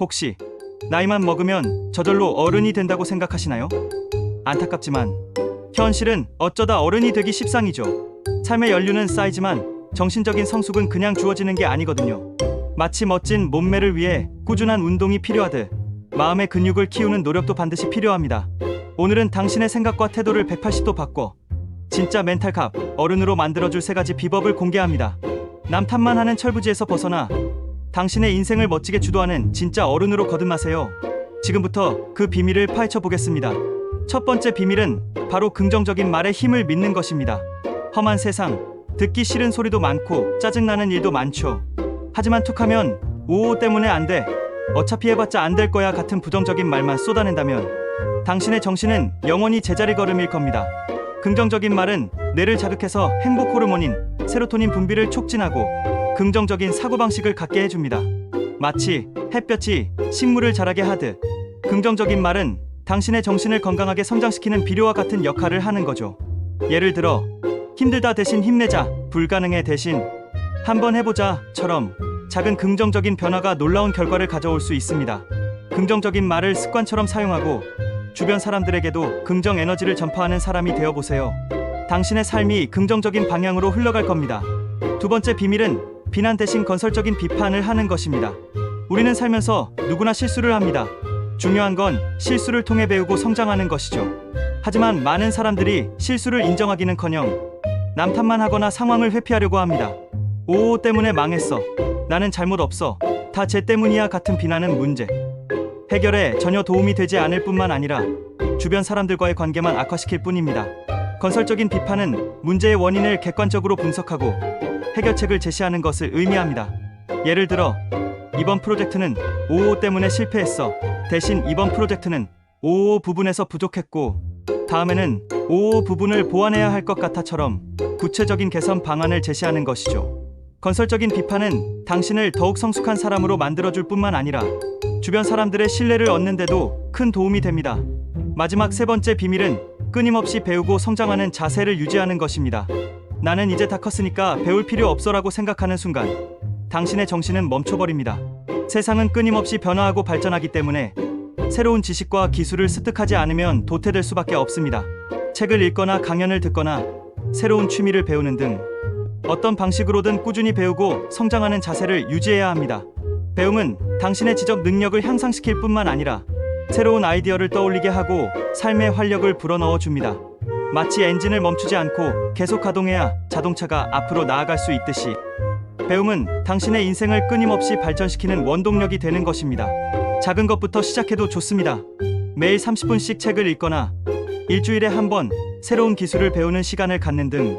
혹시 나이만 먹으면 저절로 어른이 된다고 생각하시나요? 안타깝지만 현실은 어쩌다 어른이 되기 십상이죠. 삶의 연륜은 쌓이지만 정신적인 성숙은 그냥 주어지는 게 아니거든요. 마치 멋진 몸매를 위해 꾸준한 운동이 필요하듯 마음의 근육을 키우는 노력도 반드시 필요합니다. 오늘은 당신의 생각과 태도를 180도 바꿔 진짜 멘탈 갑 어른으로 만들어줄 세 가지 비법을 공개합니다. 남 탓만 하는 철부지에서 벗어나 당신의 인생을 멋지게 주도하는 진짜 어른으로 거듭나세요. 지금부터 그 비밀을 파헤쳐 보겠습니다. 첫 번째 비밀은 바로 긍정적인 말에 힘을 믿는 것입니다. 험한 세상, 듣기 싫은 소리도 많고 짜증나는 일도 많죠. 하지만 툭하면 오오 때문에 안 돼. 어차피 해봤자 안 될 거야 같은 부정적인 말만 쏟아낸다면 당신의 정신은 영원히 제자리 걸음일 겁니다. 긍정적인 말은 뇌를 자극해서 행복 호르몬인 세로토닌 분비를 촉진하고 긍정적인 사고방식을 갖게 해줍니다. 마치 햇볕이 식물을 자라게 하듯 긍정적인 말은 당신의 정신을 건강하게 성장시키는 비료와 같은 역할을 하는 거죠. 예를 들어 힘들다 대신 힘내자, 불가능해 대신 한번 해보자처럼 작은 긍정적인 변화가 놀라운 결과를 가져올 수 있습니다. 긍정적인 말을 습관처럼 사용하고 주변 사람들에게도 긍정 에너지를 전파하는 사람이 되어 보세요. 당신의 삶이 긍정적인 방향으로 흘러갈 겁니다. 두 번째 비밀은 비난 대신 건설적인 비판을 하는 것입니다. 우리는 살면서 누구나 실수를 합니다. 중요한 건 실수를 통해 배우고 성장하는 것이죠. 하지만 많은 사람들이 실수를 인정하기는커녕 남 탓만 하거나 상황을 회피하려고 합니다. 오 때문에 망했어. 나는 잘못 없어. 다쟤 때문이야 같은 비난은 문제. 해결에 전혀 도움이 되지 않을 뿐만 아니라 주변 사람들과의 관계만 악화시킬 뿐입니다. 건설적인 비판은 문제의 원인을 객관적으로 분석하고 해결책을 제시하는 것을 의미합니다. 예를 들어 이번 프로젝트는 55 때문에 실패했어. 대신 이번 프로젝트는 55 부분에서 부족했고 다음에는 55 부분을 보완해야 할 것 같아처럼 구체적인 개선 방안을 제시하는 것이죠. 건설적인 비판은 당신을 더욱 성숙한 사람으로 만들어줄 뿐만 아니라 주변 사람들의 신뢰를 얻는데도 큰 도움이 됩니다. 마지막 세 번째 비밀은 끊임없이 배우고 성장하는 자세를 유지하는 것입니다. 나는 이제 다 컸으니까 배울 필요 없어라고 생각하는 순간 당신의 정신은 멈춰버립니다. 세상은 끊임없이 변화하고 발전하기 때문에 새로운 지식과 기술을 습득하지 않으면 도태될 수밖에 없습니다. 책을 읽거나 강연을 듣거나 새로운 취미를 배우는 등 어떤 방식으로든 꾸준히 배우고 성장하는 자세를 유지해야 합니다. 배움은 당신의 지적 능력을 향상시킬 뿐만 아니라 새로운 아이디어를 떠올리게 하고 삶의 활력을 불어넣어 줍니다. 마치 엔진을 멈추지 않고 계속 가동해야 자동차가 앞으로 나아갈 수 있듯이 배움은 당신의 인생을 끊임없이 발전시키는 원동력이 되는 것입니다. 작은 것부터 시작해도 좋습니다. 매일 30분씩 책을 읽거나 일주일에 한 번 새로운 기술을 배우는 시간을 갖는 등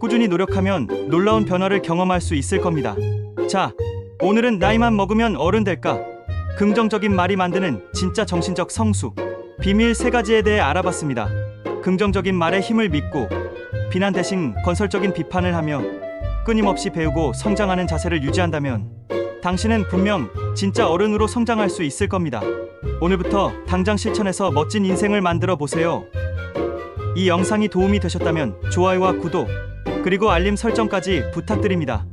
꾸준히 노력하면 놀라운 변화를 경험할 수 있을 겁니다. 자, 오늘은 나이만 먹으면 어른 될까? 긍정적인 말이 만드는 진짜 정신적 성수. 비밀 세 가지에 대해 알아봤습니다. 긍정적인 말에 힘을 믿고 비난 대신 건설적인 비판을 하며 끊임없이 배우고 성장하는 자세를 유지한다면 당신은 분명 진짜 어른으로 성장할 수 있을 겁니다. 오늘부터 당장 실천해서 멋진 인생을 만들어 보세요. 이 영상이 도움이 되셨다면 좋아요와 구독, 그리고 알림 설정까지 부탁드립니다.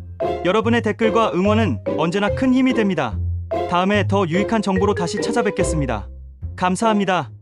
여러분의 댓글과 응원은 언제나 큰 힘이 됩니다. 다음에 더 유익한 정보로 다시 찾아뵙겠습니다. 감사합니다.